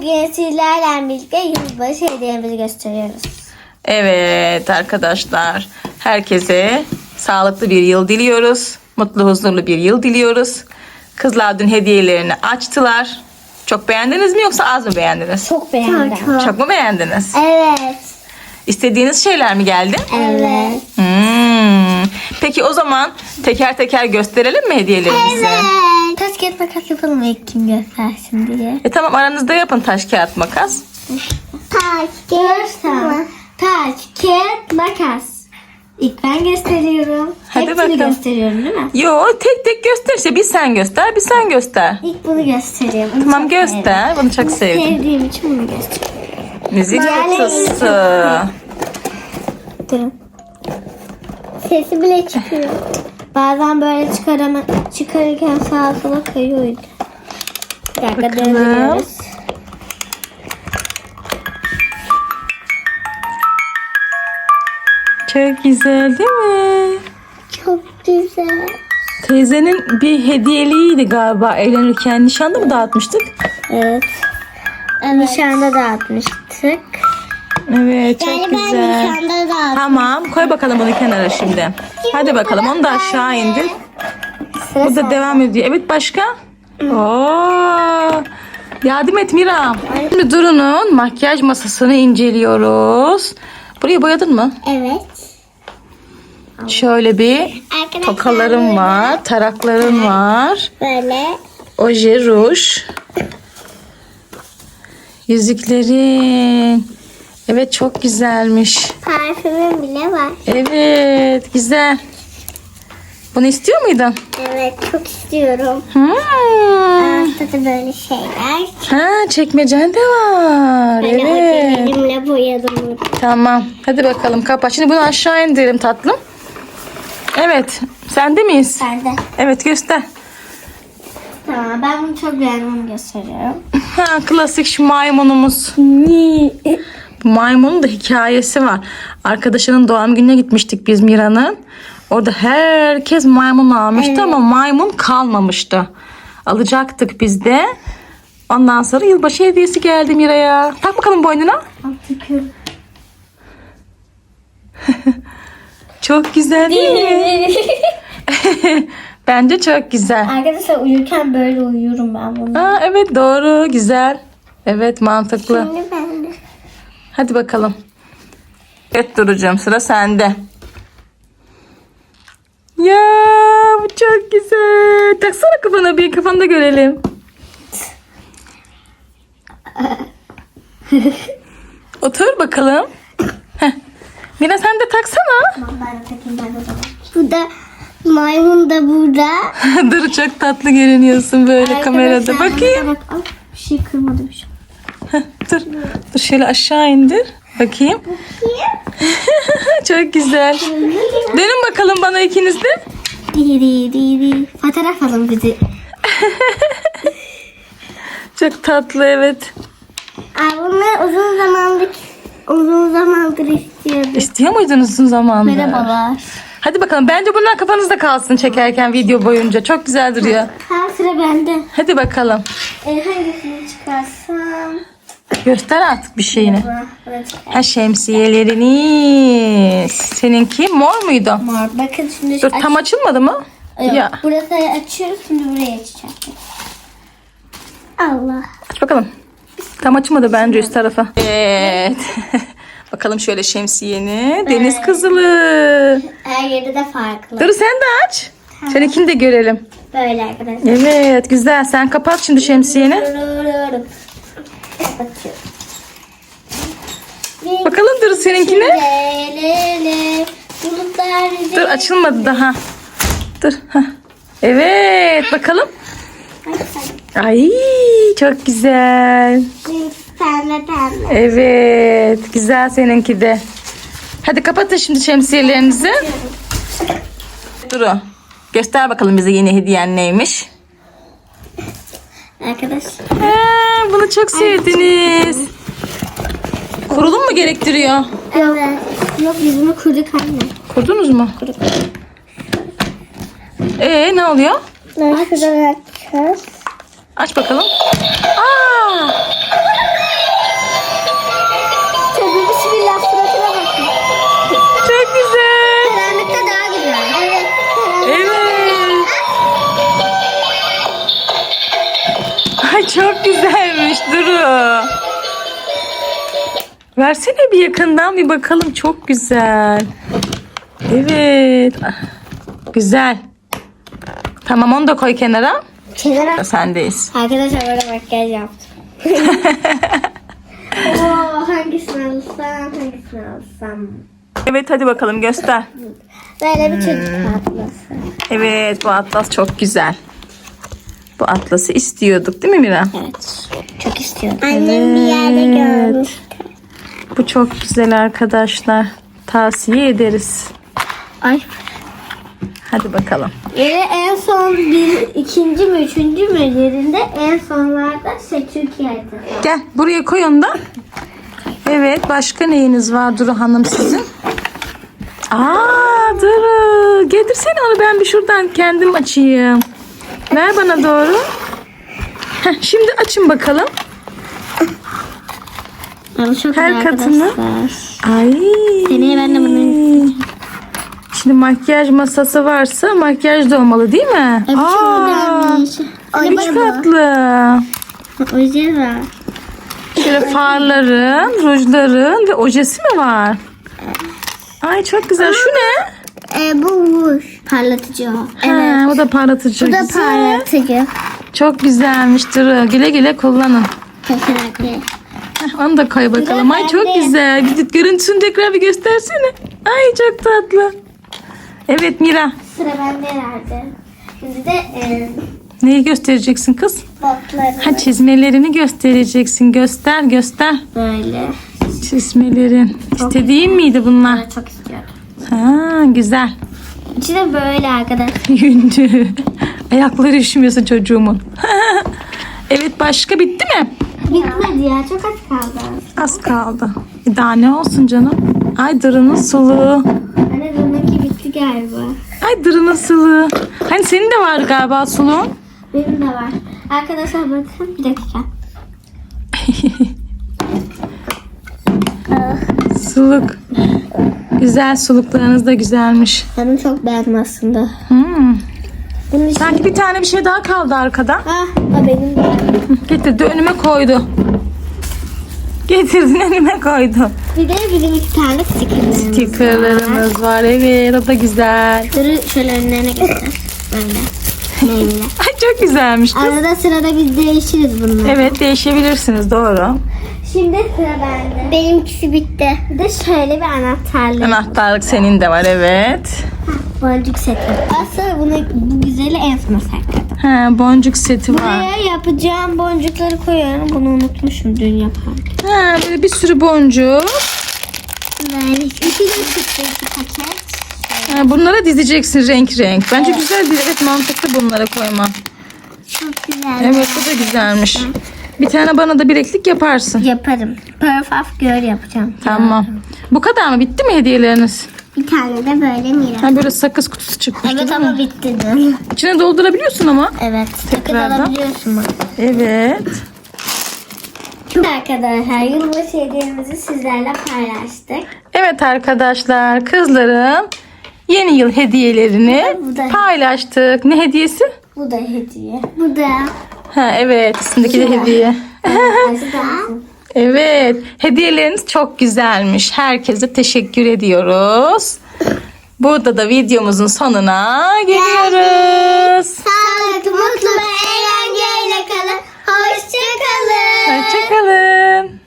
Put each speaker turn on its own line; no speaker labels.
Bugün sizlerle birlikte yılbaşı hediyemizi gösteriyoruz.
Evet arkadaşlar. Herkese sağlıklı bir yıl diliyoruz. Mutlu huzurlu bir yıl diliyoruz. Kızlar dün hediyelerini açtılar. Çok beğendiniz mi yoksa az mı beğendiniz?
Çok beğendim.
Çok mu beğendiniz?
Evet.
İstediğiniz şeyler mi geldi?
Evet.
Hmm. Peki o zaman teker teker gösterelim mi hediyelerimizi?
Taş kağıt makas yapalım ilk kim göstersin diye.
E tamam aranızda yapın taş kağıt makas.
Taş kağıt Taş kağıt makas. İlk ben gösteriyorum.
Hadi
Hepsini
bakalım.
gösteriyorum değil mi?
Yo tek tek gösterse bir sen göster bir sen göster.
İlk bunu göstereyim. Bunu
Tamam
çok
göster. Bunu çok
sevdim.
sevdim.
Sevdiğim için bunu gösteriyorum.
Müzik.
Durun. Sesi bile çıkıyor. Bazen böyle çıkarama, çıkarırken sağa sola kayıyordu. Bir dakika
Bakalım.
döndürüyoruz.
Çok güzel değil mi?
Çok güzel.
Teyzenin bir hediyeliğiydi galiba evlenirken. Nişanda mı dağıtmıştık?
Evet. Nişanda dağıtmıştık.
Evet çok güzel.
nişanda dağıtmıştım.
Tamam koy bakalım bunu kenara şimdi. Hadi bakalım onu da aşağı indir. Bu da devam ediyor. Evet başka? Oo. Yardım et Mira. Şimdi Duru'nun makyaj masasını inceliyoruz. Burayı boyadın mı?
Evet.
Şöyle bir
Arkadaşlar
tokalarım var, taraklarım var.
Böyle
Oje, ruj. Yüzüklerin. Evet çok güzelmiş.
parfümüm bile var.
Evet güzel. Bunu istiyor muydun?
Evet çok istiyorum.
Hmm.
Altta da böyle şeyler.
Ha çekmecen de var.
Böyle
Evet.
ojelerimle boyadım bunu.
Tamam. Hadi bakalım kapat. Şimdi bunu aşağı indirelim tatlım. Evet. Sende miyiz?
Ben de.
Evet göster.
Tamam ben bunu çok beğendim gösteriyorum.
Ha klasik şu maymunumuz. Maymunun da hikayesi var. Arkadaşının doğum gününe gitmiştik biz Mira'nın. Orada herkes maymun almıştı ama maymun kalmamıştı. Alacaktık biz de. Ondan sonra yılbaşı hediyesi geldi Mira'ya. Tak bakalım boynuna. Çok güzel değil mi? Bence çok güzel.
Arkadaşlar uyurken böyle uyuyorum ben bunu.
Aa, evet doğru güzel. Evet mantıklı.
Şimdi.
Hadi bakalım. Evet Duru'cum sıra sende. Ya bu çok güzel. Taksana kafana bir kafanı da görelim. Otur bakalım. Heh. Mira sen de taksana.
Tamam ben de takayım ben de o zaman. Bu da maymun da burada.
Dur çok tatlı görünüyorsun böyle kamerada.
Arkadaşlar,
Bakayım.
Bak, al. bir şey kırmadı bir şey.
Dur. Dur şöyle aşağı indir. Bakayım. çok güzel. Dönün bakalım bana ikiniz de.
Fotoğraf alın bizi.
Çok tatlı evet.
Ay bunlar uzun zamandır uzun zamandır istiyordum.
İstiyor muydunuz uzun zamandır?
Merhabalar.
Hadi bakalım. Bence bunlar kafanızda kalsın çekerken video boyunca. Çok güzel duruyor.
Ha sıra bende.
Hadi bakalım.
E, hangisini çıkarsam?
Göster artık bir şeyini. Ha şemsiyeleriniz. Seninki mor muydu?
Mor. Bakın şimdi
Dur tam açılmadı mı?
Yok,
Ya
Burası açıyoruz şimdi buraya açacağız. Allah.
aç bakalım. Tam açmadı bence üst tarafı. Evet. bakalım şöyle şemsiyeni. Deniz kızılı.
Her yeri de farklı.
Dur sen de aç. Seninkini de görelim.
Böyle arkadaşlar.
Evet güzel. Sen kapat şimdi şemsiyeni.
Kapatıyorum.
Dur seninkine.
Bulutlar
Dur açılmadı daha. Dur. heh. Evet bakalım.
Ay,
çok güzel.
Pembe pembe.
Evet güzel seninki de. Hadi kapatın şimdi şemsiyelerinizi. Duru. Göster bakalım bize yeni hediyen neymiş.
Arkadaşlar.
Ha, bunu çok sevdiniz. Kurulum mu gerektiriyor?
Evet. Yok biz bunu kurduk anne.
Kurdunuz mu? Kurduk. Ee ne oluyor?
Ben şuradan açacağız.
Aç bakalım. Aa!
Tabii bismillah suratına
bakın.
Çok güzel.
Karanlıkta daha güzel.
Evet.
Evet. Ay çok güzelmiş Duru. Versene bir yakından bir bakalım çok güzel. Evet. Ah, Güzel. Tamam onu da koy kenara.
Kenara.
Sendeyiz.
Arkadaşlar böyle makyaj yaptım. Oo, hangisini alsam, hangisini alsam.
Evet hadi bakalım göster.
Böyle bir çocuk atlası.
Evet bu atlas çok güzel. Bu atlası istiyorduk değil mi Mira?
Evet. Çok istiyorum. Annem bir yerde görmüş.
Bu çok güzel arkadaşlar. Tavsiye ederiz.
Ay.
Hadi bakalım.
Yeri en son bir, ikinci mi, üçüncü mü yerinde en sonlarda şey Türkiye haritası.
Gel buraya koy onu da. Evet başka neyiniz var Duru Hanım sizin? Aa Duru getirsene onu ben bir şuradan kendim açayım. Ver bana doğru. Heh, şimdi açın bakalım.
Çok
Her katını.
arkadaşlar.
Ay.
Seneye ben de bunu
Şimdi makyaj masası varsa makyaj da olmalı değil mi?
Hep
Aa, üç katlı.
Oje var.
Şöyle farların, rujların ve ojesi mi var? Ay çok güzel. Şu ne?
E, bu ruj. Parlatıcı.
Ha, o da parlatıcı.
Bu da
Güzel.
parlatıcı.
Çok güzelmiş Duru. Güle güle kullanın.
Kesinlikle.
Heh, Onu da koy bakalım. Ay çok güzel. Gidip görüntüsünü tekrar bir göstersene. Ay çok tatlı. Evet Mira.
Sıra bende herhalde. Şimdi de e,
Neyi göstereceksin kız?
botları
Ha çizmelerini göstereceksin. Göster göster.
böyle.
Çizmelerin. İstediğin miydi bunlar?
Ben çok istiyorum.
Ha güzel.
İçi de böyle arkadaşlar.
Yündü. Ayakları üşümüyorsa çocuğumun. evet başka bitti mi?
Bitmedi ya çok az kaldı.
Az kaldı. Bir daha ne olsun canım? Ay dırının sulu.
Anne bununki bitti galiba.
Ay dırının sulu. Hani senin de vardı galiba sulu.
Benim de var. Arkadaşlar bakın bir dakika.
Suluk. Güzel suluklarınız da güzelmiş.
Hanım çok beğendim aslında.
Hmm.
Bunun için...
Sanki bir tane bir şey daha kaldı arkada.
O benim de.
Getirdi önüme koydu. Getirdin önüme koydu.
Bir de bizim iki tane stickerlarımız var.
Stickerlarımız var. Evet o da güzel.
Dur şöyle önlerine göster. Neyle?
Ay çok güzelmiş kız.
Arada sırada biz değişiriz bunları.
Evet değişebilirsiniz doğru.
Şimdi sıra bende. Benimkisi bitti. Bir de şöyle bir anahtarlık.
Anahtarlık senin de var evet.
Boncuk seti. Aslında bunu bu güzeli en sona sakladım.
Ha, boncuk seti var.
Buraya yapacağım boncukları koyuyorum. Bunu unutmuşum dün yaparken.
Ha, böyle bir sürü boncuk.
Böyle iki de çıktı iki paket.
Ha, bunlara dizeceksin renk renk. Bence güzel bir evet mantıklı bunlara koyma.
Çok güzel.
Evet bu da güzelmiş. Bir tane bana da bileklik yaparsın.
Yaparım. Perfect Girl yapacağım.
Tamam. Bu kadar mı? Bitti mi hediyeleriniz?
Bir tane de böyle mira.
Ha, böyle sakız kutusu çıkmıştı
Evet ama
mi?
bitti dün.
İçine doldurabiliyorsun ama.
Evet.
Tekrardan.
alabiliyorsun bak.
Evet.
Şimdi arkadaşlar yılbaşı hediyemizi sizlerle paylaştık.
Evet arkadaşlar kızların yeni yıl hediyelerini
Bu da-
paylaştık. Ne hediyesi?
Bu da hediye. Bu da.
Ha evet üstündeki de hediye. Evet Evet. Hediyeleriniz çok güzelmiş. Herkese teşekkür ediyoruz. Burada da videomuzun sonuna geliyoruz.
Sağlıklı, mutlu ve eğlenceyle kalın. Hoşçakalın. Hoşçakalın.